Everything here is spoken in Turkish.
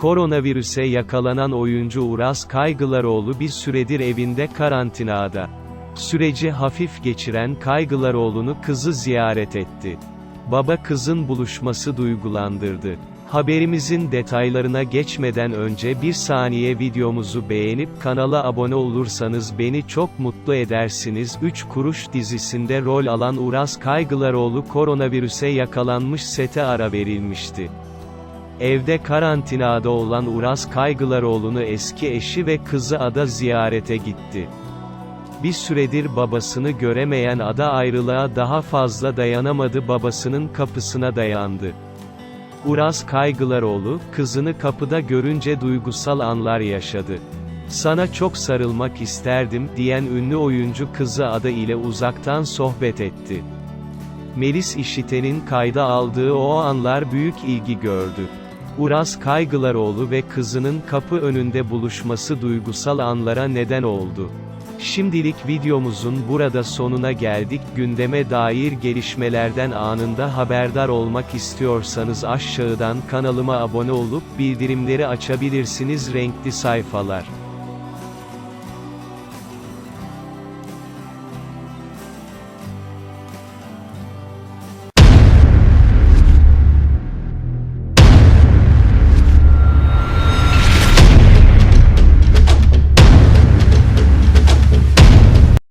Koronavirüse yakalanan oyuncu Uras Kaygılaroğlu bir süredir evinde karantinada. Süreci hafif geçiren Kaygılaroğlu'nu kızı ziyaret etti. Baba kızın buluşması duygulandırdı. Haberimizin detaylarına geçmeden önce bir saniye videomuzu beğenip kanala abone olursanız beni çok mutlu edersiniz. 3 Kuruş dizisinde rol alan Uras Kaygılaroğlu koronavirüse yakalanmış sete ara verilmişti. Evde karantinada olan Uras Kaygılaroğlu'nu eski eşi ve kızı Ada ziyarete gitti. Bir süredir babasını göremeyen Ada ayrılığa daha fazla dayanamadı babasının kapısına dayandı. Uras Kaygılaroğlu, kızını kapıda görünce duygusal anlar yaşadı. Sana çok sarılmak isterdim, diyen ünlü oyuncu kızı Ada ile uzaktan sohbet etti. Melis İşiten'in kayda aldığı o anlar büyük ilgi gördü. Uras Kaygılaroğlu ve kızının kapı önünde buluşması duygusal anlara neden oldu. Şimdilik videomuzun burada sonuna geldik. Gündeme dair gelişmelerden anında haberdar olmak istiyorsanız aşağıdan kanalıma abone olup bildirimleri açabilirsiniz renkli sayfalar.